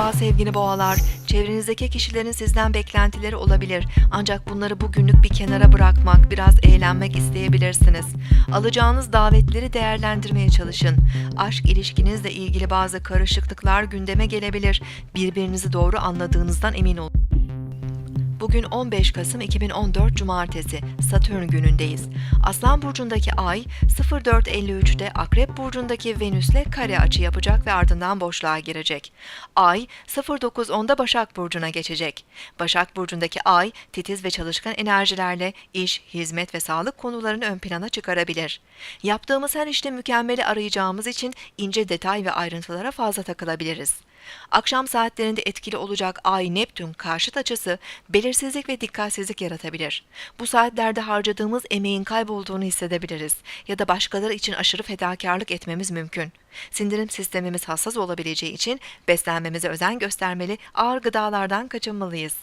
Merhaba sevgili boğalar. Çevrenizdeki kişilerin sizden beklentileri olabilir. Ancak bunları bugünlük bir kenara bırakmak, biraz eğlenmek isteyebilirsiniz. Alacağınız davetleri değerlendirmeye çalışın. Aşk ilişkinizle ilgili bazı karışıklıklar gündeme gelebilir. Birbirinizi doğru anladığınızdan emin olun. Bugün 15 Kasım 2014 Cumartesi, Satürn günündeyiz. Aslan burcundaki Ay 04.53'te Akrep burcundaki Venüs'le kare açı yapacak ve ardından boşluğa girecek. Ay 09.10'da Başak burcuna geçecek. Başak burcundaki Ay titiz ve çalışkan enerjilerle iş, hizmet ve sağlık konularını ön plana çıkarabilir. Yaptığımız her işte mükemmeli arayacağımız için ince detay ve ayrıntılara fazla takılabiliriz. Akşam saatlerinde etkili olacak Ay-Neptün karşıt açısı belirsizlik ve dikkatsizlik yaratabilir. Bu saatlerde harcadığımız emeğin kaybolduğunu hissedebiliriz ya da başkaları için aşırı fedakarlık etmemiz mümkün. Sindirim sistemimiz hassas olabileceği için beslenmemize özen göstermeli, ağır gıdalardan kaçınmalıyız.